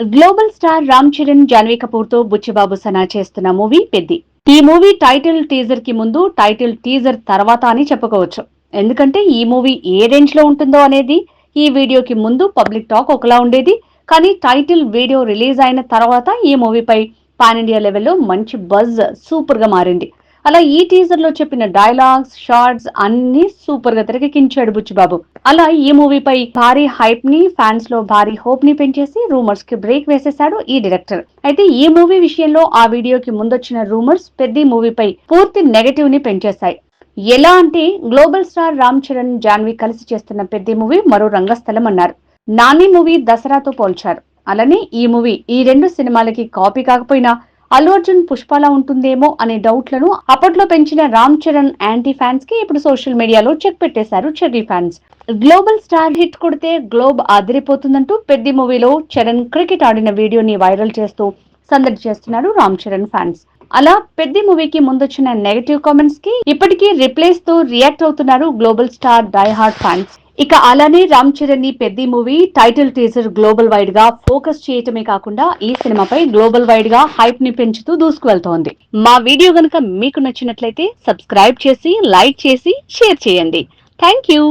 Global star Ram Charan Janhvi కపూర్తో బుచ్చిబాబు సనా చేస్తున్న movie Peddi. ఈ మూవీ టైటిల్ టీజర్కి ముందు టైటిల్ టీజర్ తర్వాత అని చెప్పుకోవచ్చు. ఎందుకంటే ఈ మూవీ ఏ రేంజ్లో ఉంటుందో అనేది ఈ వీడియోకి ముందు పబ్లిక్ టాక్ ఒకలా ఉండేది. కానీ టైటిల్ వీడియో రిలీజ్ అయిన తర్వాత ఈ మూవీపై పాన్ ఇండియా లెవెల్లో మంచి బజ్ సూపర్గా మారింది. అలా ఈ టీజర్లో చెప్పిన డైలాగ్స్ షార్ట్స్ అన్ని సూపర్గా తెరకెక్కించాడు బుచ్చిబాబు. అలా ఈ మూవీపై భారీ హైప్ని ఫ్యాన్స్లో భారీ హోప్ని పెంచేసి రూమర్స్కి బ్రేక్ వేసేశాడు ఈ డైరెక్టర్. అయితే ఈ మూవీ విషయంలో ఆ వీడియోకి ముందొచ్చిన రూమర్స్ పెద్ద మూవీపై పూర్తి నెగటివ్ని పెంచేశాయి. ఎలా అంటే గ్లోబల్ స్టార్ రామ్ చరణ్ జాన్వి కలిసి చేస్తున్న పెద్ద మూవీ మరో రంగస్థలం అన్నారు. నాని మూవీ దసరాతో పోల్చారు. అలానే ఈ మూవీ ఈ రెండు సినిమాలకి కాపీ కాకపోయినా అల్లు అర్జున్ పుష్పలా ఉంటుందేమో అనే డౌట్లను అప్పట్లో పెంచిన రామ్ చరణ్ యాంటీ ఫ్యాన్స్కి ఇప్పుడు సోషల్ మీడియాలో చెక్ పెట్టేశారు Cherry fans. Global star hit కొడితే గ్లోబ్ అదిరిపోతుందంటూ పెద్ద మూవీలో చరణ్ క్రికెట్ ఆడిన వీడియోని వైరల్ చేస్తూ సందడి చేస్తున్నారు రామ్ చరణ్ ఫ్యాన్స్. అలా పెద్ద మూవీకి ముందొచ్చిన నెగటివ్ కామెంట్స్కి ఇప్పటికీ రిప్లేస్తో రియాక్ట్ అవుతున్నారు global star die hard fans. ఇక అలానే రామ్ చరణ్ని పెద్ద మూవీ టైటిల్ టీజర్ గ్లోబల్ వైడ్గా ఫోకస్ చేయటమే కాకుండా ఈ సినిమాపై గ్లోబల్ వైడ్గా హైప్ని పెంచుతూ దూసుకువెళ్తోంది. మా వీడియో గనుక మీకు నచ్చినట్లయితే సబ్స్క్రైబ్ చేసి లైక్ చేసి షేర్ చేయండి. Thank you